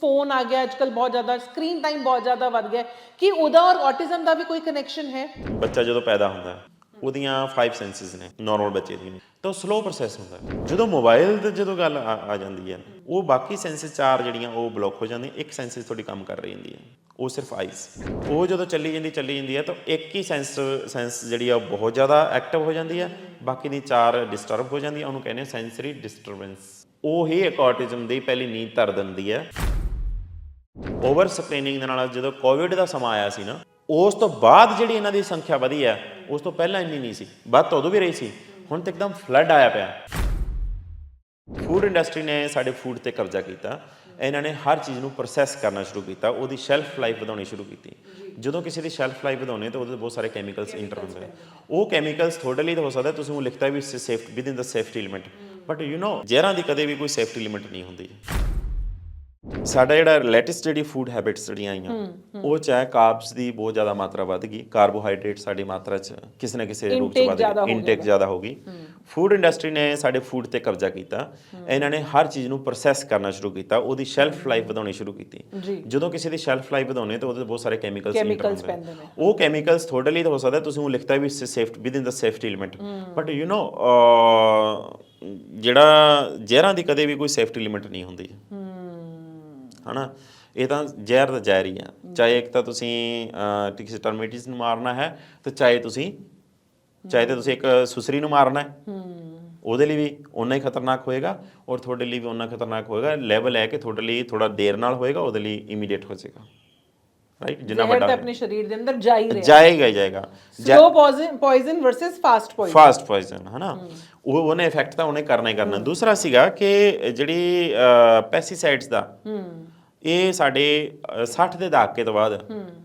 Phone ਆ ਗਿਆ ਅੱਜਕੱਲ ਬਹੁਤ ਜ਼ਿਆਦਾ ਸਕਰੀਨ ਟਾਈਮ ਬਹੁਤ ਜ਼ਿਆਦਾ ਵੱਧ ਗਿਆ। ਹੈ। ਉਹਦਾ ਔਰ ਆਟਿਜ਼ਮ ਦਾ ਵੀ ਕੋਈ ਕਨੈਕਸ਼ਨ ਹੈ? ਬੱਚਾ ਜਦੋਂ ਪੈਦਾ ਹੁੰਦਾ ਹੈ, ਉਹਦੀਆਂ 5 ਸੈਂਸਸ ਨੇ ਨਾਰਮਲ ਬੱਚੇ ਦੀਆਂ। ਤਾਂ ਸਲੋ ਪ੍ਰੋਸੈਸ ਹੁੰਦਾ। ਹੈ। ਜਦੋਂ ਮੋਬਾਈਲ ਤੇ ਜਦੋਂ ਗੱਲ ਆ ਆ ਜਾਂਦੀ ਹੈ ਉਹ ਬਾਕੀ ਸੈਂਸਸ ਚਾਰ ਜਿਹੜੀਆਂ ਉਹ ਬਲੌਕ ਹੋ ਜਾਂਦੀਆਂ ਇੱਕ ਸੈਂਸਸ ਤੁਹਾਡੀ ਕੰਮ ਕਰ ਰਹੀ ਹੁੰਦੀ ਹੈ। ਉਹ ਸਿਰਫ ਆਈਸ ਉਹ ਜਦੋਂ ਚੱਲੀ ਜਾਂਦੀ ਚੱਲੀ ਜਾਂਦੀ ਹੈ ਤਾਂ ਇੱਕ ਹੀ ਸੈਂਸ ਸੈਂਸ ਜਿਹੜੀ ਆ ਉਹ ਬਹੁਤ ਜ਼ਿਆਦਾ ਐਕਟਿਵ ਹੋ ਜਾਂਦੀ ਹੈ। ਬਾਕੀ ਦੀ ਚਾਰ ਡਿਸਟਰਬ ਹੋ ਜਾਂਦੀ ਹੈ ਉਹਨੂੰ ਕਹਿੰਦੇ ਸੈਂਸਰੀ ਡਿਸਟਰਬੈਂਸ ਉਹ ਹੀ ਇੱਕ autism ਦੀ ਪਹਿਲੀ ਨੀਂਦ ਧਰ ਦਿੰਦੀ ਹੈ। ਓਵਰ ਸਕਰੀਨਿੰਗ ਦੇ ਨਾਲ ਜਦੋਂ ਕੋਵਿਡ ਦਾ ਸਮਾਂ ਆਇਆ ਸੀ ਨਾ, ਉਸ ਤੋਂ ਬਾਅਦ ਜਿਹੜੀ ਇਹਨਾਂ ਦੀ ਸੰਖਿਆ ਵਧੀ ਹੈ, ਉਸ ਤੋਂ ਪਹਿਲਾਂ ਇੰਨੀ ਨਹੀਂ ਸੀ, ਵੱਧ ਉਦੋਂ ਵੀ ਰਹੀ ਸੀ, ਹੁਣ ਤਾਂ ਇੱਕਦਮ ਫਲੱਡ ਆਇਆ ਪਿਆ। ਫੂਡ ਇੰਡਸਟਰੀ ਨੇ ਸਾਡੇ ਫੂਡ ਤੇ ਕਬਜ਼ਾ ਕੀਤਾ, ਇਹਨਾਂ ਨੇ ਹਰ ਚੀਜ਼ ਨੂੰ ਪ੍ਰੋਸੈਸ ਕਰਨਾ ਸ਼ੁਰੂ ਕੀਤਾ, ਉਹਦੀ ਸ਼ੈਲਫ ਲਾਈਫ ਵਧਾਉਣੀ ਸ਼ੁਰੂ ਕੀਤੀ। ਜਦੋਂ ਕਿਸੇ ਦੀ ਸ਼ੈਲਫ ਲਾਈਫ ਵਧਾਉਣੀ ਤਾਂ ਉਹਦੇ ਬਹੁਤ ਸਾਰੇ ਕੈਮੀਕਲਸ ਇੰਟਰ ਹੁੰਦੇ ਨੇ। ਉਹ ਕੈਮੀਕਲਸ ਤੁਹਾਡੇ ਲਈ ਤਾਂ ਹੋ ਸਕਦਾ, ਤੁਸੀਂ ਉਹ ਲਿਖਤਾ ਵੀ safety within the safety limit but you know ਜ਼ਹਿਰਾਂ ਦੀ ਕਦੇ ਵੀ ਕੋਈ ਸੇਫਟੀ ਲਿਮਿਟ ਨਹੀਂ ਹੁੰਦੀ। ਸਾਡਾ ਜਿਹੜਾ ਲੈਟੈਸਟ ਜਿਹੜੀ ਫੂਡ ਹੈਬਿਟਸ ਜਿਹੜੀਆਂ ਆਈਆਂ ਉਹ ਚਾਹੇ ਕਾਰਬਸ ਦੀ ਬਹੁਤ ਜ਼ਿਆਦਾ ਮਾਤਰਾ ਵੱਧ ਗਈ ਕਾਰਬੋਹਾਈਡਰੇਟ ਸਾਡੀ ਮਾਤਰਾ ਚ ਕਿਸੇ ਨਾ ਕਿਸੇ ਰੂਪ ਚ ਵੱਧ ਹੋ ਗਈ ਇਨਟੇਕ ਜ਼ਿਆਦਾ ਹੋ ਗਈ। ਫੂਡ ਇੰਡਸਟਰੀ ਨੇ ਸਾਡੇ ਫੂਡ ਤੇ ਕਬਜ਼ਾ ਕੀਤਾ। ਇਹਨਾਂ ਨੇ ਹਰ ਚੀਜ਼ ਨੂੰ ਪ੍ਰੋਸੈਸ ਕਰਨਾ ਸ਼ੁਰੂ ਕੀਤਾ ਉਹਦੀ ਸ਼ੈਲਫ ਲਾਈਫ ਵਧਾਉਣੀ ਸ਼ੁਰੂ ਕੀਤੀ। ਜਦੋਂ ਕਿਸੇ ਦੀ ਸ਼ੈਲਫ ਲਾਈਫ ਵਧਾਉਣੀ ਤਾਂ ਉਹਦੇ ਬਹੁਤ ਸਾਰੇ ਕੈਮੀਕਲਸ ਪੈਂਦੇ ਨੇ। ਉਹ ਕੈਮੀਕਲਸ ਤੁਹਾਡੇ ਲਈ ਤਾਂ ਹੋ ਸਕਦਾ ਤੁਸੀਂ ਉਹ ਲਿਖਤਾ ਵੀ safe within the safety limit but you know ਜਿਹੜਾ ਜ਼ਹਿਰਾਂ ਦੀ ਕਦੇ ਵੀ ਕੋਈ ਸੇਫਟੀ ਲਿਮਿਟ ਨਹੀਂ ਹੁੰਦੀ। ਹਨਾ? ਇਹ ਤਾਂ ਜ਼ਹਿਰ ਦਾ ਜ਼ਹਿਰ ਹੀ ਆ। ਚਾਹੇ ਇੱਕ ਤਾਂ ਤੁਸੀਂ ਅਹ, ਕਿਸੇ ਟਰਮੇਟਿਸ ਨੂੰ ਮਾਰਨਾ ਹੈ ਤੇ ਚਾਹੇ ਤੁਸੀਂ ਚਾਹੇ ਤਾਂ ਤੁਸੀਂ ਇੱਕ ਸੁਸਰੀ ਨੂੰ ਮਾਰਨਾ ਹੈ। ਉਹਦੇ ਲਈ ਵੀ ਓਨਾ ਹੀ ਖਤਰਨਾਕ ਹੋਏਗਾ ਔਰ ਤੁਹਾਡੇ ਲਈ ਵੀ ਓਨਾ ਖਤਰਨਾਕ ਹੋਏਗਾ। ਲੈਵਲ ਹੈ ਕਿ ਤੁਹਾਡੇ ਲਈ ਥੋੜਾ ਦੇਰ ਨਾਲ ਹੋਏਗਾ ਉਹਦੇ ਲਈ ਇਮੀਡੀਏਟ ਹੋ ਜਾਏਗਾ। ਰਾਈਟ ਜਿੰਨਾ ਵੱਡਾ ਆਪਣੇ ਸਰੀਰ ਦੇ ਅੰਦਰ ਜਾ ਹੀ ਰਿਹਾ। ਜਾਏਗਾ ਹੀ ਜਾਏਗਾ। Slow poison versus fast poison fast poison ਹਨਾ? ਉਹ ਉਹਨੇ ਇਫੈਕਟ ਤਾਂ ਉਹਨੇ ਕਰਨਾ ਹੀ ਕਰਨਾ। ਦੂਸਰਾ ਸੀਗਾ ਕਿ ਜਿਹੜੀ ਪੈਸਟੀਸਾਈਡਸ ਦਾ ਇਹ ਸਾਡੇ ਅ, 60 ਦੇ ਦਹਾਕੇ ਤੋਂ ਬਾਅਦ।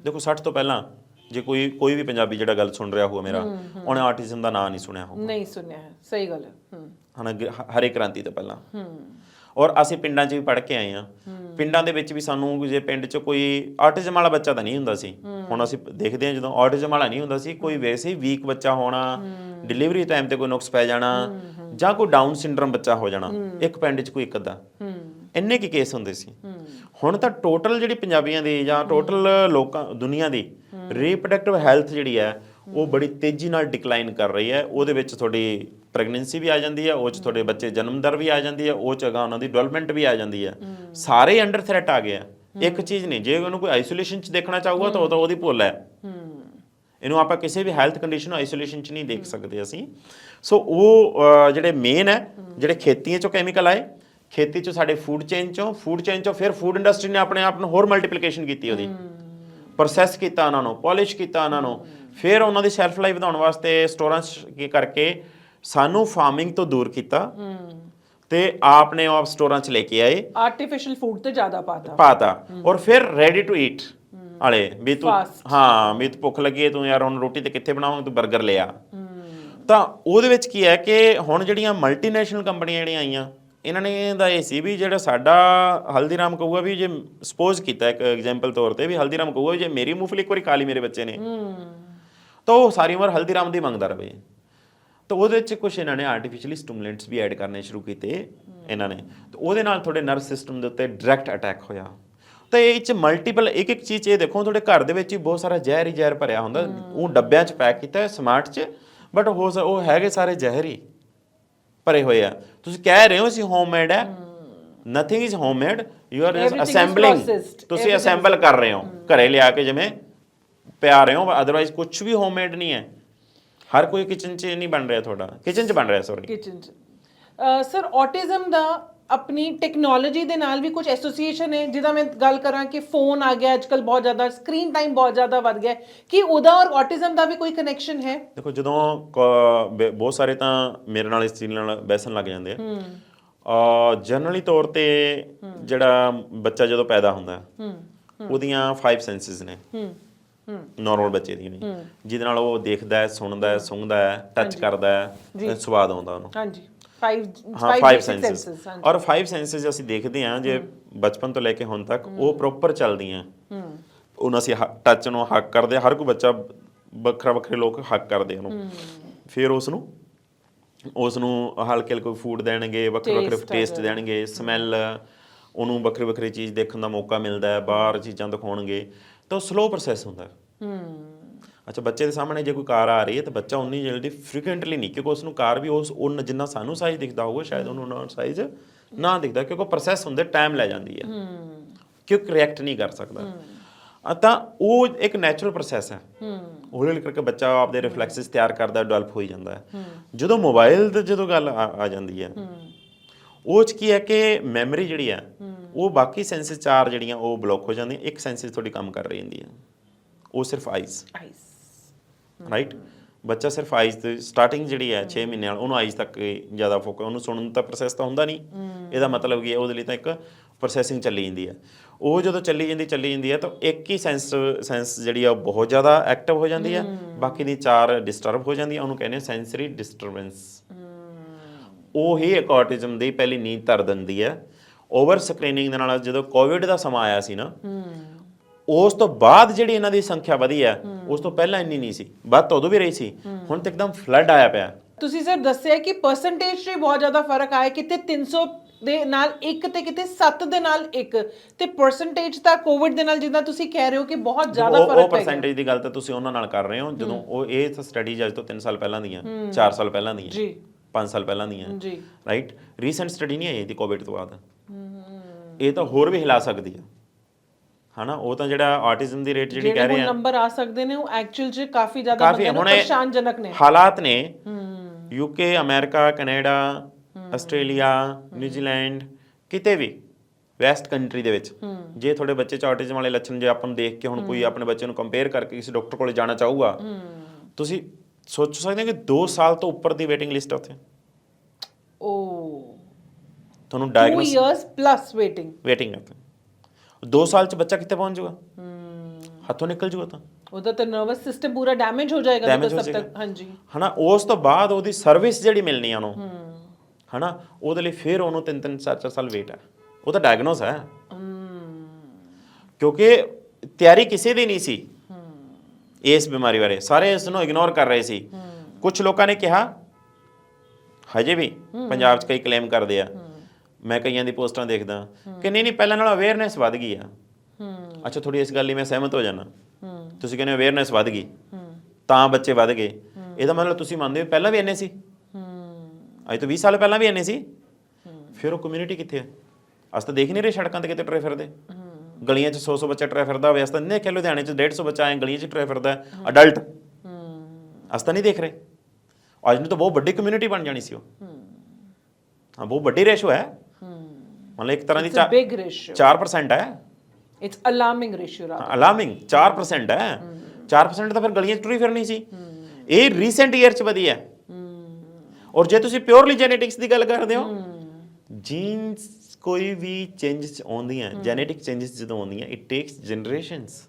ਦੇਖੋ 60 ਤੋਂ ਪਹਿਲਾਂ ਜੇ ਕੋਈ ਕੋਈ ਵੀ ਪੰਜਾਬੀ ਜਿਹੜਾ ਗੱਲ ਸੁਣ ਰਿਹਾ ਹੋਊਗਾ ਮੇਰਾ ਉਹਨੇ ਆਰਟਿਜ਼ਮ ਦਾ ਨਾਂ ਨਹੀਂ ਸੁਣਿਆ ਹੋਊ ਨਹੀਂ ਸੁਣਿਆ ਹੈ ਸਹੀ ਗੱਲ ਹੈ। ਹਨਾ ਹਰੇ ਕ੍ਰਾਂਤੀ ਤੋਂ ਪਹਿਲਾਂ। ਔਰ ਅਸੀਂ ਪਿੰਡਾਂ 'ਚ ਵੀ ਪੜ੍ਹ ਕੇ ਆਏ ਆ ਪਿੰਡਾਂ ਦੇ ਵਿੱਚ ਵੀ ਸਾਨੂੰ ਜੇ ਪਿੰਡ 'ਚ ਕੋਈ ਆਟਿਜ਼ਮ ਵਾਲਾ ਬੱਚਾ ਤਾਂ ਨਹੀਂ ਹੁੰਦਾ ਸੀ। ਹੁਣ ਅਸੀਂ ਦੇਖਦੇ ਹਾਂ ਜਦੋਂ ਆਟਿਜ਼ਮ ਵਾਲਾ ਨਹੀਂ ਹੁੰਦਾ ਸੀ ਕੋਈ ਵੈਸੇ ਹੀ ਵੀਕ ਬੱਚਾ ਹੋਣਾ ਡਿਲੀਵਰੀ ਟਾਈਮ ਤੇ ਕੋਈ ਨੁਕਸ ਪੈ ਜਾਣਾ ਜਾਂ ਕੋਈ ਡਾਊਨ ਸਿੰਡਰਮ ਬੱਚਾ ਹੋ ਜਾਣਾ। ਇੱਕ ਪਿੰਡ 'ਚ ਕੋਈ ਇੱਕ ਅੱਧਾ। ਇੰਨੇ ਕੀ ਕੇਸ ਹੁੰਦੇ ਸੀ। ਹੁਣ ਤਾਂ ਟੋਟਲ ਜਿਹੜੀ ਪੰਜਾਬੀਆਂ ਦੀ ਜਾਂ ਟੋਟਲ ਲੋਕਾਂ, ਦੁਨੀਆ ਦੀ ਰੀਪਰੋਡਕਟਿਵ ਹੈਲਥ ਜਿਹੜੀ ਹੈ, ਉਹ ਬੜੀ ਤੇਜ਼ੀ ਨਾਲ ਡਿਕਲਾਈਨ ਕਰ ਰਹੀ ਹੈ। ਉਹਦੇ ਵਿੱਚ ਤੁਹਾਡੀ ਪ੍ਰੈਗਨੈਂਸੀ ਵੀ ਆ ਜਾਂਦੀ ਹੈ, ਉਹ ਚ ਤੁਹਾਡੇ ਬੱਚੇ ਜਨਮ ਦਰ ਵੀ ਆ ਜਾਂਦੀ ਹੈ, ਉਹ ਚ ਅਗਾਂਹ ਉਹਨਾਂ ਦੀ ਡਿਵੈਲਪਮੈਂਟ ਵੀ ਆ ਜਾਂਦੀ ਹੈ। ਸਾਰੇ ਅੰਡਰ ਥ੍ਰੈਟ ਆ ਗਏ ਆ। ਇੱਕ ਚੀਜ਼ ਨਹੀਂ, ਜੇ ਉਹਨੂੰ ਕੋਈ ਆਈਸੋਲੇਸ਼ਨ ਚ ਦੇਖਣਾ ਚਾਹੂਗਾ ਤਾਂ ਉਹ ਤਾਂ ਉਹਦੀ ਭੁੱਲ ਹੈ। ਇਹਨੂੰ ਆਪਾਂ ਕਿਸੇ ਵੀ ਹੈਲਥ ਕੰਡੀਸ਼ਨ ਨੂੰ ਆਈਸੋਲੇਸ਼ਨ ਚ ਨਹੀਂ ਦੇਖ ਸਕਦੇ ਅਸੀਂ। ਸੋ ਉਹ ਜਿਹੜੇ ਮੇਨ ਹੈ, ਜਿਹੜੇ ਖੇਤੀਆਂ ਚੋਂ ਕੈਮੀਕਲ ਆਏ ਖੇਤੀ ਚੋਂ ਸਾਡੇ ਫੂਡ ਚੇਨ ਚੋਂ ਫੂਡ ਚੇਨ ਚੋਂ ਫਿਰ ਫੂਡ ਇੰਡਸਟਰੀ ਨੇ ਆਪਣੇ ਆਪ ਨੂੰ ਹੋਰ ਮਲਟੀਪਲੀਕੇਸ਼ਨ ਕੀਤੀ ਉਹਦੀ। ਪ੍ਰੋਸੈਸ ਕੀਤਾ ਉਹਨਾਂ ਨੂੰ ਪਾਲਿਸ਼ ਕੀਤਾ ਉਹਨਾਂ ਨੂੰ। ਫਿਰ ਉਹਨਾਂ ਦੀ ਸ਼ੈਲਫ ਲਾਈਫ ਵਧਾਉਣ ਵਾਸਤੇ ਸਟੋਰਾਂ ਕੀ ਕਰਕੇ ਸਾਨੂੰ ਫਾਰਮਿੰਗ ਤੋਂ ਦੂਰ ਕੀਤਾ। ਤੇ ਆਪਨੇ ਆਪ ਸਟੋਰਾਂ 'ਚ ਲੈ ਕੇ ਆਏ। ਆਰਟੀਫੀਸ਼ੀਅਲ ਫੂਡ ਤੇ ਜ਼ਿਆਦਾ ਪਾਤਾ। ਪਾਤਾ। ਔਰ ਫਿਰ ਰੈਡੀ ਟੂ ਈਟ ਵਾਲੇ ਵੀ ਤੂੰ. ਹਾਂ ਵੀ ਤੂੰ ਭੁੱਖ ਲੱਗੀ ਤੂੰ ਯਾਰ ਹੁਣ ਰੋਟੀ ਤੇ ਕਿੱਥੇ ਬਣਾਵਾਂਗੇ ਤੂੰ 버ਗਰ ਲਿਆ ਤਾਂ ਉਹਦੇ ਵਿੱਚ ਕੀ ਹੈ ਕਿ ਹੁਣ ਜਿਹੜੀਆਂ ਮਲਟੀਨੈਸ਼ਨਲ ਕੰਪਨੀਆਂ ਜਿਹੜੀਆਂ ਆਈਆਂ ਇਹਨਾਂ ਨੇ ਦਾ ਇਹ ਸੀ ਵੀ ਜਿਹੜਾ ਸਾਡਾ ਹਲਦੀਰਾਮ ਕਹੂਗਾ ਵੀ ਜੇ ਸਪੋਜ਼ ਕੀਤਾ ਇੱਕ ਐਗਜ਼ਾਮਪਲ ਤੌਰ ਤੇ ਵੀ ਹਲਦੀਰਾਮ ਕਹੂਗਾ ਜੇ ਮੇਰੀ ਮੂੰਗਫਲੀ ਇੱਕ ਵਾਰੀ ਲਈ ਮੇਰੇ ਬੱਚੇ ਨੇ। ਤਾਂ ਉਹ ਸਾਰੀ ਉਮਰ ਹਲਦੀਰਾਮ ਦੀ ਮੰਗਦਾ ਰਵੇ ਤਾਂ ਉਹਦੇ ਵਿੱਚ ਕੁਝ ਇਹਨਾਂ ਨੇ ਆਰਟੀਫੀਸ਼ੀਅਲੀ ਸਟਿਮੂਲੈਂਟਸ ਵੀ ਐਡ ਕਰਨੇ ਸ਼ੁਰੂ ਕੀਤੇ ਇਹਨਾਂ ਨੇ। ਤੇ ਉਹਦੇ ਨਾਲ ਤੁਹਾਡੇ ਨਰਵ ਸਿਸਟਮ ਦੇ ਉੱਤੇ ਡਾਇਰੈਕਟ ਅਟੈਕ ਹੋਇਆ। ਤਾਂ ਇਹ ਚ ਮਲਟੀਪਲ ਇੱਕ ਇੱਕ ਚੀਜ਼ ਇਹ ਦੇਖੋ ਤੁਹਾਡੇ ਘਰ ਦੇ ਵਿੱਚ ਹੀ ਬਹੁਤ ਸਾਰਾ ਜ਼ਹਿਰ ਹੀ ਜ਼ਹਿਰ ਭਰਿਆ ਹੁੰਦਾ। ਉਹ ਡੱਬਿਆਂ 'ਚ ਪੈਕ ਕੀਤਾ ਸਮਾਰਟ 'ਚ ਬਟ ਉਹ ਹੈਗੇ ਸਾਰੇ ਜ਼ਹਿਰ ਹੀ। ਭਰੇ ਹੋਏ ਆ। ਤੁਸੀਂ ਕਹਿ ਰਹੇ ਹੋ ਅਸੀਂ ਹੋਮਮੇਡ ਹੈ। Nothing is homemade you are assembling. ਤੁਸੀਂ ਅਸੈਂਬਲ ਕਰ ਰਹੇ ਹੋ ਘਰੇ ਲਿਆ ਕੇ ਜਿਵੇਂ ਪਿਆ ਰਹੇ ਹੋ ਅਦਰਵਾਈਜ਼ ਕੁਝ ਵੀ ਹੋਮਮੇਡ ਨਹੀਂ ਹੈ। ਹਰ ਕੋਈ ਕਿਚਨ 'ਚ ਨਹੀਂ ਬਣ ਰਿਹਾ ਤੁਹਾਡਾ। ਕਿਚਨ 'ਚ ਬਣ ਰਿਹਾ ਸੌਰੀ ਕਿਚਨ ਚ। ਸਰ ਆਟਿਜ਼ਮ ਦਾ ਆਪਣੀ ਟੈਕਨੋਲੋਜੀ ਦੇ ਨਾਲ ਵੀ ਕੁਝ ਐਸੋਸੀਏਸ਼ਨ ਹੈ ਜਿਹਦਾ ਮੈਂ ਗੱਲ ਕਰਾਂ ਕਿ ਫੋਨ ਆ ਗਿਆ ਅੱਜਕੱਲ ਬਹੁਤ ਜ਼ਿਆਦਾ ਸਕਰੀਨ ਟਾਈਮ ਬਹੁਤ ਜ਼ਿਆਦਾ ਵੱਧ ਗਿਆ ਹੈ। ਕੀ ਉਹਦਾ ਔਰ ਆਟਿਜ਼ਮ ਦਾ ਵੀ ਕੋਈ ਕਨੈਕਸ਼ਨ ਹੈ? ਦੇਖੋ ਜਦੋਂ ਕ- ਬ- ਬਹੁਤ ਸਾਰੇ ਤਾਂ ਮੇਰੇ ਨਾਲ ਇਸ ਚੀਜ਼ ਨਾਲ ਬੈਸਣ ਲੱਗ ਜਾਂਦੇ ਆ। ਆ ਜਨਰਲੀ ਤੌਰ ਤੇ ਜਿਹੜਾ ਬੱਚਾ ਜਦੋਂ ਪੈਦਾ ਹੁੰਦਾ ਹੈ, ਉਹਦੀਆਂ 5 ਸੈਂਸਸ ਨੇ। ਨਾਰਮਲ ਬੱਚੇ ਦੀਆਂ ਨਹੀਂ ਜਿਹਦੇ ਨਾਲ ਉਹ ਦੇਖਦਾ ਹੈ ਸੁਣਦਾ ਹੈ ਸੁੰਘਦਾ ਹੈ ਟੱਚ ਕਰਦਾ ਹੈ ਸਵਾਦ ਆਉਂਦਾ ਉਹਨੂੰ। ਹਾਂਜੀ। 5 ਹਾਂ 5 ਸੈਂਸਸ ਔਰ 5 ਸੈਂਸਸ ਅਸੀਂ ਦੇਖਦੇ ਹਾਂ ਜੇ ਬਚਪਨ ਤੋਂ ਲੈ ਕੇ ਹੁਣ ਤੱਕ ਉਹ ਪ੍ਰੋਪਰ ਚੱਲਦੀਆਂ। ਉਹਨਾਂ ਅਸੀਂ ਟੱਚ ਨੂੰ ਹੱਕ ਕਰਦੇ। ਹਰ ਕੋਈ ਬੱਚਾ ਵੱਖਰਾ ਵੱਖਰੇ ਲੋਕ ਹੱਕ ਕਰਦੇ ਉਹਨੂੰ। ਫਿਰ ਉਸ ਨੂੰ ਉਸ ਨੂੰ ਹਲਕੇ ਹਲਕੇ ਫੂਡ ਦੇਣਗੇ ਵੱਖਰੇ ਵੱਖਰੇ ਟੇਸਟ ਦੇਣਗੇ ਸਮੈਲ ਉਹਨੂੰ ਵੱਖਰੀ ਵੱਖਰੀ ਚੀਜ਼ ਦੇਖਣ ਦਾ ਮੌਕਾ ਮਿਲਦਾ ਹੈ ਬਾਹਰ ਚੀਜ਼ਾਂ ਦਿਖਾਉਣਗੇ। ਤਾਂ ਸਲੋ ਪ੍ਰੋਸੈਸ ਹੁੰਦਾ। ਹੈ ਹੂੰ। ਅੱਛਾ ਬੱਚੇ ਦੇ ਸਾਹਮਣੇ ਜੇ ਕੋਈ ਕਾਰ ਆ ਰਹੀ ਹੈ ਤਾਂ ਬੱਚਾ ਉਨੀ ਜਲਦੀ ਫ੍ਰੀਕੁਐਂਟਲੀ ਨਹੀਂ ਕਿਉਂਕਿ ਉਸ ਨੂੰ ਕਾਰ ਵੀ ਉਸ ਉਹ ਜਿੰਨਾ ਸਾਨੂੰ ਸਾਈਜ਼ ਦਿਖਦਾ ਹੋਊਗਾ ਸ਼ਾਇਦ ਉਹਨੂੰ ਨਾ ਸਾਈਜ਼ ਨਾ ਦਿਖਦਾ ਕਿਉਂਕਿ ਪ੍ਰੋਸੈਸ ਹੁੰਦੇ ਟਾਈਮ ਲੈ ਜਾਂਦੀ ਹੈ। ਕਿਉਂਕਿ ਰਿਐਕਟ ਨਹੀਂ ਕਰ ਸਕਦਾ। ਤਾਂ ਉਹ ਇੱਕ ਨੈਚੁਰਲ ਪ੍ਰੋਸੈਸ ਹੈ। ਹੌਲੀ ਹੌਲੀ ਕਰਕੇ ਬੱਚਾ ਆਪਦੇ ਰਿਫਲੈਕਸਸ ਤਿਆਰ ਕਰਦਾ ਡਿਵੈਲਪ ਹੋਈ ਜਾਂਦਾ ਹੈ। ਜਦੋਂ ਮੋਬਾਈਲ ਤੇ ਜਦੋਂ ਗੱਲ ਆ ਜਾਂਦੀ ਹੈ ਉਹ ਚ ਕੀ ਹੈ ਕਿ ਮੈਮਰੀ ਜਿਹੜੀ ਹੈ ਉਹ ਬਾਕੀ ਸੈਂਸਸ ਚਾਰ ਜਿਹੜੀਆਂ ਉਹ ਬਲੌਕ ਹੋ ਜਾਂਦੀਆਂ ਇੱਕ ਸੈਂਸਸ ਤੁਹਾਡੀ ਕੰਮ ਕਰ ਰਹੀ ਹੁੰਦੀ ਹੈ ਉਹ ਸਿਰਫ ਆਈਜ਼ ਆਈਸ ਰਾਈਟ ਬੱਚਾ ਸਿਰਫ ਆਈਜ਼ ਤੇ ਸਟਾਰਟਿੰਗ ਜਿਹੜੀ ਹੈ 6 ਮਹੀਨੇ ਨਾਲ ਉਹਨੂੰ ਆਈਜ਼ ਤੱਕ ਹੀ ਜ਼ਿਆਦਾ ਫੋਕਸ ਉਹਨੂੰ ਸੁਣਨ ਦਾ ਪ੍ਰੋਸੈਸ ਤਾਂ ਹੁੰਦਾ ਨਹੀਂ। ਇਹਦਾ ਮਤਲਬ ਕੀ ਹੈ ਉਹਦੇ ਲਈ ਤਾਂ ਇੱਕ ਪ੍ਰੋਸੈਸਿੰਗ ਚੱਲੀ ਜਾਂਦੀ ਹੈ। ਉਹ ਜਦੋਂ ਚੱਲੀ ਜਾਂਦੀ ਚੱਲੀ ਜਾਂਦੀ ਹੈ ਤਾਂ ਇੱਕ ਹੀ ਸੈਂਸ ਸੈਂਸ ਜਿਹੜੀ ਆ ਉਹ ਬਹੁਤ ਜ਼ਿਆਦਾ ਐਕਟਿਵ ਹੋ ਜਾਂਦੀ ਹੈ। ਬਾਕੀ ਦੀ ਚਾਰ ਡਿਸਟਰਬ ਹੋ ਜਾਂਦੀਆਂ ਉਹਨੂੰ ਕਹਿੰਦੇ ਸੈਂਸਰੀ ਡਿਸਟਰਬੈਂਸ ਉਹ ਹੀ। ਇੱਕ autism ਦੀ ਪਹਿਲੀ ਨੀਂਦ ਧਰ ਦਿੰਦੀ ਹੈ। ਓਵਰ ਸਕਰੀਨਿੰਗ ਦੇ ਨਾਲ ਜਦੋਂ ਕੋਵਿਡ ਦਾ ਸਮਾਂ ਆਇਆ ਸੀ ਨਾ ਉਸ ਤੋਂ ਬਾਅਦ ਜਿਹੜੀ ਇਹਨਾਂ ਦੀ ਸੰਖਿਆ ਵਧੀ ਹੈ ਉਸ ਤੋਂ ਪਹਿਲਾਂ ਇੰਨੀ ਨਹੀਂ ਸੀ। ਬਾਅਦ ਤਾਂ ਉਦੋਂ ਵੀ ਰਹੀ ਸੀ। ਹੁਣ ਤਾਂ ਇੱਕਦਮ ਫਲੱਡ ਆਇਆ ਪਿਆ। ਤੁਸੀਂ ਸਰ ਦੱਸਿਆ ਕਿ ਪਰਸੈਂਟੇਜ 'ਚ ਬਹੁਤ ਜ਼ਿਆਦਾ ਫ਼ਰਕ ਆਇਆ ਕਿਤੇ 300 ਦੇ ਨਾਲ 1 ਤੇ ਕਿਤੇ 7 ਦੇ ਨਾਲ 1 ਤੇ ਪਰਸੈਂਟੇਜ ਤਾਂ ਕੋਵਿਡ ਦੇ ਨਾਲ ਜਿੱਦਾਂ ਤੁਸੀਂ ਕਹਿ ਰਹੇ ਹੋ ਕਿ ਬਹੁਤ ਜ਼ਿਆਦਾ ਉਹ ਉਹ ਫ਼ਰਕ ਪੈ ਗਿਆ। ਪਰਸੈਂਟੇਜ ਦੀ ਗੱਲ ਤਾਂ ਤੁਸੀਂ ਉਹਨਾਂ ਨਾਲ ਕਰ ਰਹੇ ਹੋ। ਜਦੋਂ ਉਹ ਇਹ ਸਟੱਡੀ ਅੱਜ ਤੋਂ 3 ਸਾਲ ਪਹਿਲਾਂ ਦੀਆਂ 4 ਸਾਲ ਪਹਿਲਾਂ ਦੀਆਂ ਜੀ। 5 ਸਾਲ ਪਹਿਲਾਂ ਦੀਆਂ। ਜੀ। ਰਾਈਟ ਰੀਸੈਂਟ ਸਟੱਡੀ ਨਹੀਂ ਆਈ ਇਹਦੀ ਕੋਵਿਡ ਤੋਂ ਬਾਅਦ। ਇਹ ਤਾਂ ਹੋਰ ਵੀ ਹਿਲਾ ਸਕਦੀ ਹੈ। ਹਨਾ ਉਹ ਤਾਂ ਜਿਹੜਾ ਆਟਿਜ਼ਮ ਦੀ ਰੇਟ ਜਿਹੜੀ ਕਹਿ ਰਹੇ ਆ। ਨੰਬਰ ਆ ਸਕਦੇ ਨੇ ਉਹ ਐਕਚੁਅਲ 'ਚ ਕਾਫੀ ਜ਼ਿਆਦਾ ਕਾਫੀ ਬੰਦੇ ਨੂੰ ਹੁਣ ਇਹ ਪਰੇਸ਼ਾਨਜਨਕ ਨੇ। ਹਾਲਾਤ ਨੇ। UK America Canada Australia New Zealand ਕਿਤੇ ਵੀ ਵੈਸਟ ਕੰਟਰੀ ਦੇ ਵਿੱਚ। ਜੇ ਤੁਹਾਡੇ ਬੱਚੇ ਚ ਆਟਿਜ਼ਮ ਵਾਲੇ ਲੱਛਣ ਜੇ ਆਪਾਂ ਨੂੰ ਦੇਖ ਕੇ ਹੁਣ ਕੋਈ ਆਪਣੇ ਬੱਚੇ ਨੂੰ ਕੰਪੇਅਰ ਕਰਕੇ ਕਿਸੇ ਡਾਕਟਰ ਕੋਲੇ ਜਾਣਾ ਚਾਹੂਗਾ ਤੁਸੀਂ ਸੋਚ ਸਕਦੇ ਹੋ ਕਿ 2 ਸਾਲ ਤੋਂ ਉੱਪਰ ਦੀ ਵੇਟਿੰਗ ਲਿਸਟ ਹੈ ਉੱਥੇ? ਓ। ਤੁਹਾਨੂੰ 2 diagnose years plus waiting waiting ਹੈ 2 ਸਾਲ ਚ ਬੱਚਾ ਕਿੱਥੇ ਪਹੁੰਚ ਜਾਊਗਾ ਹੱਥੋਂ ਨਿਕਲ ਜਾਊਗਾ ਤਾਂ ਉਹਦਾ ਤਾਂ ਨਰਵਸ ਸਿਸਟਮ ਪੂਰਾ ਡੈਮੇਜ ਹੋ ਜਾਏਗਾ ਜਦੋਂ ਤੱਕ ਜਾਏਗਾ। ਹਾਂਜੀ ਹਨਾ ਉਸ ਤੋਂ ਬਾਅਦ ਉਹਦੀ ਸਰਵਿਸ ਜਿਹੜੀ ਮਿਲਣੀ ਆ ਉਹਨੂੰ ਹਨਾ ਉਹਦੇ ਲਈ ਫਿਰ ਉਹਨੂੰ 3-3 4-4 ਸਾਲ ਵੇਟ ਹੈ ਉਹ ਤਾਂ ਡਾਇਗਨੋਸ ਹੈ ਕਿਉਂਕਿ ਤਿਆਰੀ ਕਿਸੇ ਦੀ ਨਹੀਂ ਸੀ ਇਸ ਬਿਮਾਰੀ ਬਾਰੇ ਸਾਰੇ ਇਸ ਨੂੰ ਇਗਨੋਰ ਕਰ ਰਹੇ ਸੀ ਕੁਝ ਲੋਕਾਂ ਨੇ ਕਿਹਾ ਹਜੇ ਵੀ ਪੰਜਾਬ 'ਚ ਕਈ ਕਲੇਮ ਕਰਦੇ ਆ ਮੈਂ ਕਈਆਂ ਦੀ ਪੋਸਟਾਂ ਦੇਖਦਾ। ਕਿ ਨਹੀਂ ਨਹੀਂ ਪਹਿਲਾਂ ਨਾਲੋਂ ਅਵੇਅਰਨੈਸ ਵੱਧ ਗਈ ਆ। ਅੱਛਾ ਥੋੜੀ ਇਸ ਗੱਲ ਲਈ ਮੈਂ ਸਹਿਮਤ ਹੋ ਜਾਣਾ ਤੁਸੀਂ ਕਹਿੰਦੇ ਅਵੇਅਰਨੈਸ ਵੱਧ ਗਈ। ਤਾਂ ਬੱਚੇ ਵੱਧ ਗਏ। ਇਹਦਾ ਮਤਲਬ ਤੁਸੀਂ ਮੰਨਦੇ ਹੋ ਪਹਿਲਾਂ ਵੀ ਇੰਨੇ ਸੀ? ਅੱਜ ਤੋਂ 20 ਸਾਲ ਪਹਿਲਾਂ ਵੀ ਇੰਨੇ ਸੀ? ਫਿਰ ਉਹ ਕਮਿਊਨਿਟੀ ਕਿੱਥੇ ਹੈ ਅਸ ਤਾਂ ਦੇਖ ਨਹੀਂ ਰਹੇ ਸੜਕਾਂ ਤੇ ਕਿਤੇ ਟਰੇ ਫਿਰਦੇ। ਗਲੀਆਂ 'ਚ 100 100 ਬੱਚਾ ਟਰੇ ਫਿਰਦਾ ਹੋਵੇ ਅਸ ਤਾਂ ਨਹੀਂ ਦੇਖਿਆ ਲੁਧਿਆਣੇ 'ਚ 150 ਬੱਚਾ ਐ ਗਲੀਆਂ 'ਚ ਟਰੇ ਫਿਰਦਾ ਅਡਲਟ ਅਸ ਤਾਂ ਨਹੀਂ ਦੇਖ ਰਹੇ। ਅੱਜ ਨੂੰ ਤਾਂ ਬਹੁਤ ਵੱਡੀ ਕਮਿਊਨਿਟੀ ਬਣ ਜਾਣੀ ਸੀ ਉਹ। ਹਾਂ। ਬਹੁਤ ਵੱਡੀ ਰੇਸ਼ੋ ਹੈ। ਮਤਲਬ ਇੱਕ ਤਰ੍ਹਾਂ ਦੀ ਇਟਸ ਅ ਬਿਗ ਰੇਸ਼ੀਓ 4% ਹੈ। ਇਟਸ ਅਲਾਰਮਿੰਗ ਰੇਸ਼ੀਓ ਰਾ ਅਲਾਰਮਿੰਗ 4% ਹੈ। 4% ਤਾਂ ਫਿਰ ਗਲੀਆਂ 'ਚ ਟੁਰੀ ਫਿਰਨੀ ਸੀ। ਇਹ ਰੀਸੈਂਟ ਈਅਰ 'ਚ ਵਧੀ ਹੈ। ਔਰ ਜੇ ਤੁਸੀਂ ਪਿਓਰਲੀ ਜੈਨੇਟਿਕਸ ਦੀ ਗੱਲ ਕਰਦੇ ਹੋ ਜੀਨਸ ਕੋਈ ਵੀ ਚੇਂਜਸ ਆਉਂਦੀਆਂ ਜੈਨੇਟਿਕ ਚੇਂਜਸ ਜਦੋਂ ਆਉਂਦੀਆਂ it takes generations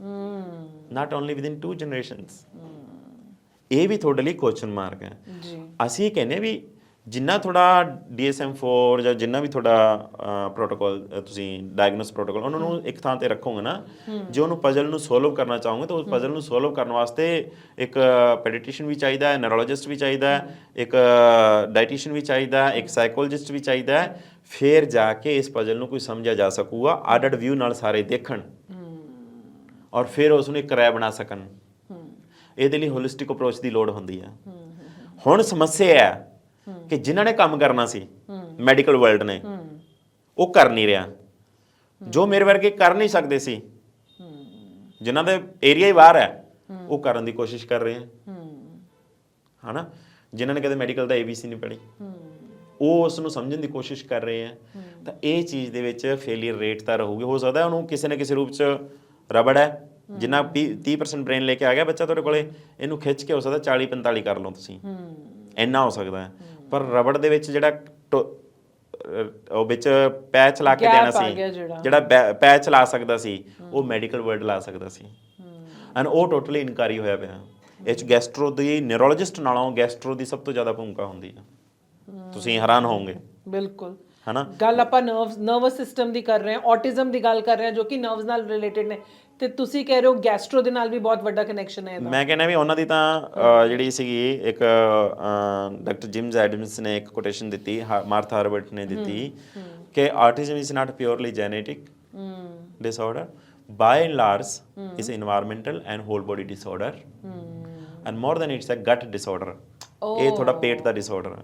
not only within two generations ਇਹ ਵੀ ਤੁਹਾਡੇ ਲਈ ਕੁਐਸਚਨ ਮਾਰਕ ਹੈ। ਜੀ। ਅਸੀਂ ਕਹਿੰਦੇ ਵੀ ਜਿੰਨਾ ਤੁਹਾਡਾ DSM-4 ਜਾਂ ਜਿੰਨਾ ਵੀ ਤੁਹਾਡਾ ਪ੍ਰੋਟੋਕਾਲ ਤੁਸੀਂ ਡਾਇਗਨੋਸ ਪ੍ਰੋਟੋਕਾਲ ਉਹਨਾਂ ਨੂੰ ਇੱਕ ਥਾਂ ਤੇ ਰੱਖੋਗੇ ਨਾ ਜੇ ਉਹਨੂੰ ਪਜ਼ਲ ਨੂੰ ਸੋਲਵ ਕਰਨਾ ਚਾਹੋਗੇ ਤਾਂ ਉਸ ਪਜ਼ਲ ਨੂੰ ਸੋਲਵ ਕਰਨ ਵਾਸਤੇ ਇੱਕ ਪੈਡੀਟ੍ਰੀਸ਼ੀਅਨ ਵੀ ਚਾਹੀਦਾ ਹੈ ਨਰੋਲੋਜਿਸਟ ਵੀ ਚਾਹੀਦਾ ਹੈ ਇੱਕ ਡਾਈਟੀਸ਼ੀਅਨ ਵੀ ਚਾਹੀਦਾ ਹੈ ਇੱਕ ਸਾਈਕੋਲੋਜਿਸਟ ਵੀ ਚਾਹੀਦਾ ਹੈ ਫਿਰ ਜਾ ਕੇ ਇਸ ਪਜ਼ਲ ਨੂੰ ਕੋਈ ਸਮਝਿਆ ਜਾ ਸਕੂਗਾ ਆਡਡ ਵਿਊ ਨਾਲ ਸਾਰੇ ਦੇਖਣ। ਔਰ ਫਿਰ ਉਸ ਨੂੰ ਇੱਕ ਰਾਇ ਬਣਾ ਸਕਣ। ਇਹਦੇ ਲਈ ਹੋਲਿਸਟਿਕ ਅਪਰੋਚ ਦੀ ਲੋੜ ਹੁੰਦੀ ਹੈ। ਹੁਣ ਸਮੱਸਿਆ ਹੈ ਕਿ ਜਿਨ੍ਹਾਂ ਨੇ ਕੰਮ ਕਰਨਾ ਸੀ ਮੈਡੀਕਲ ਵਰਲਡ ਨੇ, ਉਹ ਕਰ ਨਹੀਂ ਰਿਹਾ। ਜੋ ਮੇਰੇ ਵਰਗੇ ਕਰ ਨਹੀਂ ਸਕਦੇ ਸੀ, ਜਿਨ੍ਹਾਂ ਦੇ ਏਰੀਆ ਹੀ ਬਾਹਰ ਹੈ, ਉਹ ਕਰਨ ਦੀ ਕੋਸ਼ਿਸ਼ ਕਰ ਰਹੇ ਹੈ ਹਨਾ? ਜਿਨ੍ਹਾਂ ਨੇ ਕਦੇ ਮੈਡੀਕਲ ਦਾ ABC ਨਹੀਂ ਪੜ੍ਹੀ, ਉਹ ਉਸ ਨੂੰ ਸਮਝਣ ਦੀ ਕੋਸ਼ਿਸ਼ ਕਰ ਰਹੇ ਹੈ ਤਾਂ ਇਹ ਚੀਜ਼ ਦੇ ਵਿੱਚ ਫੇਲਿਅਰ ਰੇਟ ਤਾਂ ਰਹੂਗੀ। ਹੋ ਸਕਦਾ ਉਹਨੂੰ ਕਿਸੇ ਨਾ ਕਿਸੇ ਰੂਪ ਚ ਰਬੜ ਹੈ, ਜਿੰਨਾ 30% ਬ੍ਰੇਨ ਲੈ ਕੇ ਆ ਗਿਆ ਬੱਚਾ ਤੁਹਾਡੇ ਕੋਲੇ, ਇਹਨੂੰ ਖਿੱਚ ਕੇ ਹੋ ਸਕਦਾ 40 45 ਕਰ ਲਓ ਤੁਸੀਂ। ਇੰਨਾ ਹੋ ਸਕਦਾ ਪਰ ਰਬੜ ਦੇ ਵਿੱਚ ਜਿਹੜਾ ਟੋ- ਅਹ ਉਹ ਵਿੱਚ ਪੈਚ ਲਾ ਕੇ Gap ਦੇਣਾ ਆ ਸੀ ਗਿਆ ਜਿਹੜਾ। ਜਿਹੜਾ ਬੈ- ਪੈਚ ਲਾ ਸਕਦਾ ਸੀ ਉਹ ਮੈਡੀਕਲ ਵਰਡ ਲਾ ਸਕਦਾ ਸੀ। ਐਂਡ ਉਹ ਟੋਟਲੀ ਇਨਕਾਰੀ ਹੋਇਆ ਪਿਆ। ਇਹ ਚ ਗੈਸਟਰੋ ਦੀ ਨਿਊਰੋਲੋਜਿਸਟ ਨਾਲੋਂ ਗੈਸਟਰੋ ਦੀ ਸਭ ਤੋਂ ਜ਼ਿਆਦਾ ਭੂਮਿਕਾ ਹੁੰਦੀ ਹੈ ਤੁਸੀਂ ਹੈਰਾਨ ਹੋਵੋਗੇ। ਬਿਲਕੁਲ। ਹਨਾ? ਗੱਲ ਆਪਾਂ ਨਰਵਸ ਨਰਵਸ ਸਿਸਟਮ ਦੀ ਕਰ ਰਹੇ ਹਾਂ ਆਟਿਜ਼ਮ ਦੀ ਗੱਲ ਕਰ ਰਹੇ ਹਾਂ ਜੋ ਕਿ ਨਰਵਸ ਨਾਲ ਰਿਲੇਟਡ ਨੇ। ਤੇ ਤੁਸੀਂ ਕਹਿ ਰਹੇ ਹੋ ਗੈਸਟਰੋ ਦੇ ਨਾਲ ਵੀ ਬਹੁਤ ਵੱਡਾ ਕਨੈਕਸ਼ਨ ਹੈ ਇਹਦਾ। ਮੈਂ ਕਹਿੰਦਾ ਵੀ ਉਹਨਾਂ ਦੀ ਤਾਂ ਅਹ, ਜਿਹੜੀ ਸੀਗੀ ਇੱਕ ਡਾਕਟਰ ਜਿਮਸ ਐਡਮਸ ਨੇ ਇੱਕ ਕੋਟੇਸ਼ਨ ਦਿੱਤੀ ਮਾਰਥਾ ਹਰਬਰਟ ਨੇ ਦਿੱਤੀ ਕਿ autism is not purely genetic disorder by and large is environmental and whole body disorder and more than it's a gut disorder ਇਹ ਥੋੜਾ ਪੇਟ ਦਾ ਡਿਸਆਰਡਰ ਹੈ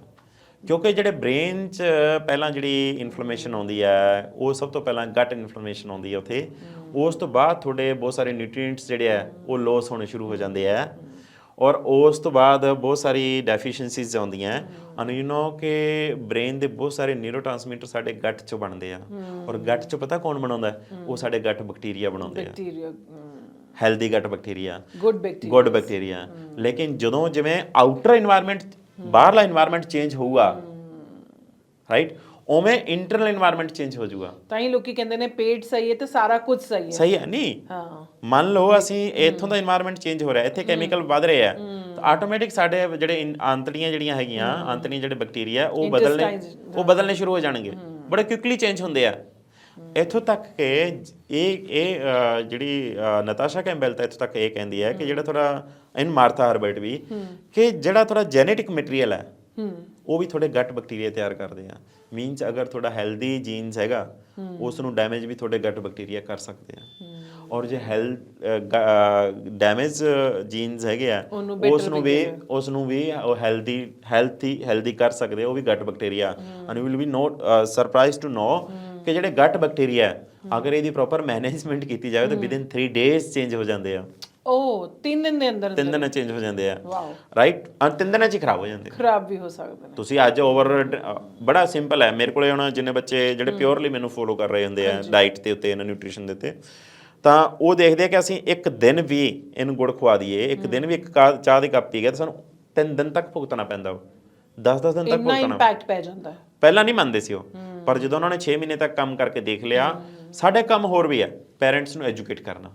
ਕਿਉਂਕਿ ਜਿਹੜੇ ਬ੍ਰੇਨ 'ਚ ਪਹਿਲਾਂ ਜਿਹੜੀ ਇਨਫਲੇਮੇਸ਼ਨ ਆਉਂਦੀ ਹੈ ਉਹ ਸਭ ਤੋਂ ਪਹਿਲਾਂ ਗਟ ਇਨਫਲੇਮੇਸ਼ਨ ਆਉਂਦੀ ਹੈ ਉੱਥੇ। ਉਸ ਤੋਂ ਬਾਅਦ ਤੁਹਾਡੇ ਬਹੁਤ ਸਾਰੇ ਨਿਊਟ੍ਰੀਐਂਟਸ ਜਿਹੜੇ ਆ ਉਹ ਲੋਸ ਹੋਣੇ ਸ਼ੁਰੂ ਹੋ ਜਾਂਦੇ ਆ। ਔਰ ਉਸ ਤੋਂ ਬਾਅਦ ਬਹੁਤ ਸਾਰੀ ਡੈਫੀਸ਼ੀਐਂਸੀਜ਼ ਆਉਂਦੀਆਂ। ਅਨ ਯੂ نو ਕਿ ਬ੍ਰੇਨ ਦੇ ਬਹੁਤ ਸਾਰੇ ਨਿਊਰੋਟ੍ਰਾਂਸਮੀਟਰ ਸਾਡੇ ਗੱਟ ਚੋਂ ਬਣਦੇ ਆ। ਔਰ ਗੱਟ ਚੋਂ ਪਤਾ ਕੌਣ ਬਣਾਉਂਦਾ? ਉਹ ਸਾਡੇ ਗੱਟ ਬੈਕਟੀਰੀਆ ਬਣਾਉਂਦੇ ਆ। Healthy gut bacteria good bacteria good bacteria ਲੇਕਿਨ ਜਦੋਂ ਜਿਵੇਂ ਆਊਟਰ এনवायरमेंट ਬਾਹਰਲਾ এনवायरमेंट ਚੇਂਜ ਹੋਊਗਾ। ਰਾਈਟ ਉਵੇਂ ਇੰਟਰਨਲ এনवायरमेंट ਚੇਂਜ ਹੋ ਜਾਊਗਾ। ਤਾਂ ਹੀ ਲੋਕੀ ਕਹਿੰਦੇ ਨੇ ਪੇਟ ਸਹੀ ਹੈ ਤੇ ਸਾਰਾ ਕੁਝ ਸਹੀ ਹੈ। ਸਹੀ ਹੈ ਨਹੀਂ ਹਾਂ। ਮੰਨ ਲਓ ਅਸੀਂ ਇੱਥੋਂ ਦਾ এনवायरमेंट ਚੇਂਜ ਹੋ ਰਿਹਾ ਇੱਥੇ ਕੈਮੀਕਲ ਵੱਧ ਰਹੇ ਆ ਤਾਂ ਆਟੋਮੈਟਿਕ ਸਾਡੇ ਜਿਹੜੇ ਆਂਤੜੀਆਂ ਜਿਹੜੀਆਂ ਹੈਗੀਆਂ ਆਂਤੜੀਆਂ ਜਿਹੜੇ ਬੈਕਟੀਰੀਆ ਉਹ ਬਦਲਨੇ ਉਹ ਬਦਲਨੇ ਸ਼ੁਰੂ ਹੋ ਜਾਣਗੇ। ਬੜੇ ਕੁਇਕਲੀ ਚੇਂਜ ਹੁੰਦੇ ਆ। ਇੱਥੋਂ ਤੱਕ ਕਿ ਇਹ ਇਹ ਜਿਹੜੀ ਨਤਾਸ਼ਾ ਕੈਂਬਲ ਤਾਂ ਇੱਥੋਂ ਤੱਕ ਇਹ ਕਹਿੰਦੀ ਹੈ ਕਿ ਜਿਹੜਾ ਥੋੜਾ ਇਨ ਮਾਰਥਾ ਹਰਬਰਟ ਵੀ ਕਿ ਜਿਹੜਾ ਥੋੜਾ ਜੈਨੇਟਿਕ ਮਟੀਰੀਅਲ ਹੈ। ਉਹ ਵੀ ਤੁਹਾਡੇ ਗੱਟ ਬੈਕਟੀਰੀਆ ਤਿਆਰ ਕਰਦੇ ਆ। ਮੀਨਸ ਅਗਰ ਤੁਹਾਡਾ ਹੈਲਦੀ ਜੀਨਸ ਹੈਗਾ ਉਸ ਨੂੰ ਡੈਮੇਜ ਵੀ ਤੁਹਾਡੇ ਗੱਟ ਬੈਕਟੀਰੀਆ ਕਰ ਸਕਦੇ ਆ। ਔਰ ਜੇ ਹੈਲਥ ਡੈਮੇਜ ਜੀਨਸ ਹੈਗੇ ਆ ਉਸ ਨੂੰ ਵੀ ਉਸ ਨੂੰ ਵੀ ਉਹ ਹੈਲਦੀ ਹੈਲਥੀ ਹੈਲਦੀ ਕਰ ਸਕਦੇ ਉਹ ਵੀ gut bacteria and you will be not surprise to know ਕਿ ਜਿਹੜੇ ਗੱਟ ਬੈਕਟੀਰੀਆ ਅਗਰ ਇਹਦੀ ਪ੍ਰੋਪਰ ਮੈਨੇਜਮੈਂਟ ਕੀਤੀ ਜਾਵੇ ਤਾਂ ਵਿਦਿਨ 3 ਡੇਜ਼ ਚੇਂਜ ਹੋ ਜਾਂਦੇ ਆ। ਉਹ ਤਿੰਨ ਦਿਨ ਦੇ ਅੰਦਰ ਤਿੰਨ ਦਿਨਾਂ ਚੇਂਜ ਹੋ ਜਾਂਦੇ ਆ। ਵਾਓ ਰਾਈਟ ਤਿੰਨ ਦਿਨਾਂ ਚ ਹੀ ਖਰਾਬ ਹੋ ਜਾਂਦੇ ਆ। ਖਰਾਬ ਵੀ ਹੋ ਸਕਦੇ ਨੇ। ਤੁਸੀਂ ਅੱਜ ਓਵਰ ਬੜਾ ਸਿੰਪਲ ਹੈ। ਮੇਰੇ ਕੋਲੇ ਹੁਣ ਜਿੰਨੇ ਬੱਚੇ ਜਿਹੜੇ ਪਿਓਰਲੀ ਮੈਨੂੰ ਫੋਲੋ ਕਰ ਰਹੇ ਹੁੰਦੇ ਆ ਡਾਈਟ ਦੇ ਉੱਤੇ ਇਹਨਾਂ ਨਿਊਟ੍ਰੀਸ਼ਨ ਦੇ ਉੱਤੇ। ਤਾਂ ਉਹ ਦੇਖਦੇ ਆ ਕਿ ਅਸੀਂ ਇੱਕ ਦਿਨ ਵੀ ਇਹਨੂੰ ਗੁੜ ਖਵਾ ਦਈਏ ਇੱਕ ਦਿਨ ਵੀ ਇੱਕ ਕਾ- ਚਾਹ ਦੀ ਕੱਪ ਪੀ ਗਿਆ ਤਾਂ ਸਾਨੂੰ ਤਿੰਨ ਦਿਨ ਤੱਕ ਭੁਗਤਣਾ ਪੈਂਦਾ ਉਹ। 10-10 ਦਿਨ ਤੱਕ ਇੰਨਾ ਭੁਗਤਣਾ। ਇੰਪੈਕਟ ਪੈ ਜਾਂਦਾ। ਹੈ ਪਹਿਲਾਂ ਨਹੀਂ ਮੰਨਦੇ ਸੀ ਉਹ। ਪਰ ਜਦੋਂ ਉਹਨਾਂ ਨੇ 6 ਮਹੀਨੇ ਤੱਕ ਕੰਮ ਕਰਕੇ ਦੇਖ ਲਿਆ ਸਾਡੇ ਕੰਮ ਹੋਰ ਵੀ ਹੈ ਪੇਰੈਂਟਸ ਨੂੰ ਐਜੂਕੇਟ ਕਰਨਾ।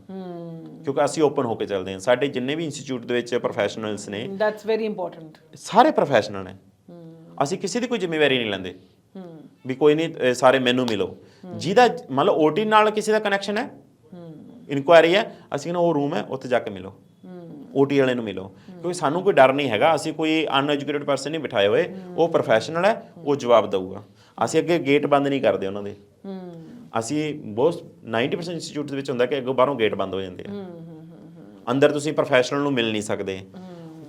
ਕਿਉਂਕਿ ਅਸੀਂ ਓਪਨ ਹੋ ਕੇ ਚੱਲਦੇ ਹਾਂ। ਸਾਡੇ ਜਿੰਨੇ ਵੀ ਇੰਸਟੀਚਿਊਟ ਦੇ ਵਿੱਚ ਪ੍ਰੋਫੈਸ਼ਨਲਸ ਨੇ ਦੈਟਸ ਵੈਰੀ ਇੰਪੋਰਟੈਂਟ ਸਾਰੇ ਪ੍ਰੋਫੈਸ਼ਨਲ ਨੇ। ਅਸੀਂ ਕਿਸੇ ਦੀ ਕੋਈ ਜ਼ਿੰਮੇਵਾਰੀ ਨਹੀਂ ਲੈਂਦੇ। ਵੀ ਕੋਈ ਨਹੀਂ ਸਾਰੇ ਮੈਨੂੰ ਮਿਲੋ। ਜਿਹਦਾ ਮੰਨ ਲਓ ਓਟੀ ਨਾਲ ਕਿਸੇ ਦਾ ਕਨੈਕਸ਼ਨ ਹੈ? ਇਨਕੁਆਇਰੀ ਹੈ ਅਸੀਂ ਕਹਿੰਦੇ ਉਹ ਰੂਮ ਹੈ ਉੱਥੇ ਜਾ ਕੇ ਮਿਲੋ। ਓਟੀ ਵਾਲੇ ਨੂੰ ਮਿਲੋ। ਕਿਉਂਕਿ ਸਾਨੂੰ ਕੋਈ ਡਰ ਨਹੀਂ ਹੈਗਾ। ਅਸੀਂ ਕੋਈ ਅਨਐਜੂਕੇਟਡ ਪਰਸਨ ਨਹੀਂ ਬਿਠਾਏ ਹੋਏ। ਉਹ ਪ੍ਰੋਫੈਸ਼ਨਲ ਹੈ ਉਹ ਜਵਾਬ ਦਊਗਾ। ਅਸੀਂ ਅੱਗੇ ਗੇਟ ਬੰਦ ਨਹੀਂ ਕਰਦੇ ਉਹਨਾਂ ਦੇ। ਅਸੀਂ ਬਹੁਤ 90% ਇੰਸਟੀਚਿਊਟ ਦੇ ਵਿੱਚ ਹੁੰਦਾ ਕਿ ਅੱਗੋਂ ਬਾਹਰੋਂ ਗੇਟ ਬੰਦ ਹੋ ਜਾਂਦੇ ਆ। ਅੰਦਰ ਤੁਸੀਂ ਪ੍ਰੋਫੈਸ਼ਨਲ ਨੂੰ ਮਿਲ ਨਹੀਂ ਸਕਦੇ।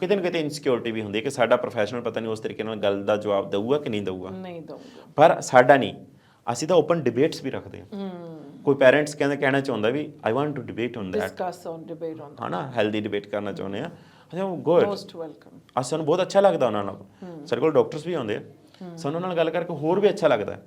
ਕਿਤੇ ਨਾ ਕਿਤੇ ਇਨਸਿਕਿਉਰਿਟੀ ਵੀ ਹੁੰਦੀ ਹੈ ਕਿ ਸਾਡਾ ਪ੍ਰੋਫੈਸ਼ਨਲ ਪਤਾ ਨਹੀਂ ਉਸ ਤਰੀਕੇ ਨਾਲ ਗੱਲ ਦਾ ਜਵਾਬ ਦਊਗਾ ਕਿ ਨਹੀਂ ਦਊਗਾ। ਨਹੀਂ ਦਊਂਗਾ। ਪਰ ਸਾਡਾ ਨਹੀਂ ਅਸੀਂ ਤਾਂ ਓਪਨ ਡਿਬੇਟਸ ਵੀ ਰੱਖਦੇ ਹਾਂ। ਕੋਈ ਪੈਰੈਂਟਸ ਕਹਿੰਦੇ ਕਹਿਣਾ ਚਾਹੁੰਦਾ ਵੀ I want to debate on that discuss on debate on ਹਨਾ ਹੈਲਦੀ ਡਿਬੇਟ ਕਰਨਾ ਚਾਹੁੰਦੇ ਆ ਅੱਛਾ ਗੁੱਡ ਮੋਸਟ ਵੈਲਕਮ ਅਸੀਂ ਸਾਨੂੰ ਬਹੁਤ ਅੱਛਾ ਲੱਗਦਾ ਉਹਨਾਂ ਨਾਲ। ਸਾਡੇ ਕੋਲ ਡਾਕਟਰਸ ਵੀ ਆਉਂਦੇ ਆ। ਸਾਨੂੰ ਉਹਨਾਂ ਨਾਲ ਗੱਲ ਕਰਕੇ ਹੋਰ ਵੀ ਅੱਛਾ ਲੱਗਦਾ। ਹੈ।